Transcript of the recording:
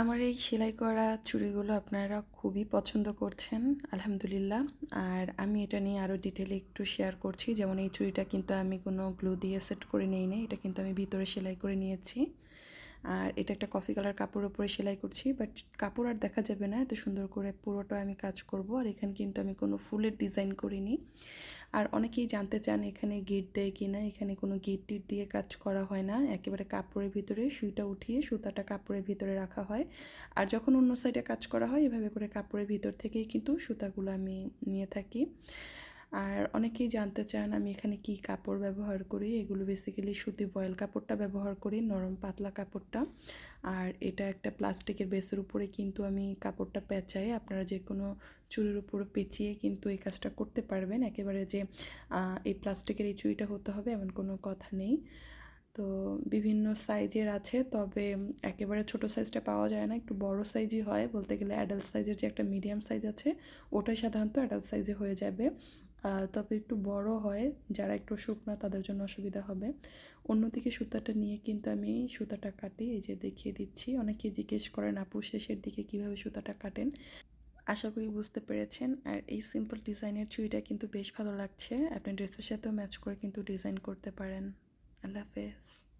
আমার এই সেলাই করা চুড়িগুলো আপনারা খুবই পছন্দ করছেন, আলহামদুলিল্লাহ। আর আমি এটা নিয়ে আরও ডিটেলে একটু শেয়ার করছি। যেমন এই চুড়িটা কিন্তু আমি কোনো গ্লু দিয়ে সেট করে নিই নি এটা কিন্তু আমি ভিতরে সেলাই করে নিয়েছি। আর এটা একটা কফি কালার কাপড়ের উপরে সেলাই করছি, বাট কাপড় আর দেখা যাবে না, এত সুন্দর করে পুরোটা আমি কাজ করব। আর এখানে কিন্তু আমি কোনো ফুলের ডিজাইন করিনি। আর অনেকেই জানতে চান এখানে গিট দেয় কি না এখানে কোনো গিট টিট দিয়ে কাজ করা হয় না। একেবারে কাপড়ের ভিতরে সুইটা উঠিয়ে সুতাটা কাপড়ের ভিতরে রাখা হয়। আর যখন অন্য সাইডে কাজ করা হয়, এভাবে করে কাপড়ের ভিতর থেকেই কিন্তু সুতাগুলো আমি নিয়ে থাকি। আর অনেকেই জানতে চান আমি এখানে কি কাপড় ব্যবহার করি। এগুলো বেসিক্যালি সুতি ভয়েল কাপড়টা ব্যবহার করি, নরম পাতলা কাপড়টা। আর এটা একটা প্লাস্টিকের বেসের উপরে কিন্তু আমি কাপড়টা পেঁচাই। আপনারা যে কোনো চুরির উপরে পেঁচিয়ে কিন্তু এই কাজটা করতে পারবেন। একেবারে যে এই প্লাস্টিকের এই চুড়িটা হতে হবে এমন কোনো কথা নেই। তো বিভিন্ন সাইজের আছে, তবে একেবারে ছোট সাইজটা পাওয়া যায় না। একটু বড় সাইজই হয়। বলতে গেলে অ্যাডাল্ট সাইজের যে একটা মিডিয়াম সাইজ আছে, ওটাই সাধারণত অ্যাডাল্ট সাইজে হয়ে যাবে। তবে একটু বড় হয়, যারা একটু শুকনা তাদের জন্য অসুবিধা হবে। অন্যদিকে সুতাটা নিয়ে কিন্তু আমি সুতাটা কাটি, এই যে দেখিয়ে দিচ্ছি। অনেকে জিজ্ঞেস করেন, আপু, শেষের দিকে কীভাবে সুতাটা কাটেন? আশা করি বুঝতে পেরেছেন। আর এই সিম্পল ডিজাইনের চুড়িটা কিন্তু বেশ ভালো লাগছে। আপনি ড্রেসের সাথেও ম্যাচ করে কিন্তু ডিজাইন করতে পারেন। আল্লাহ হাফেজ।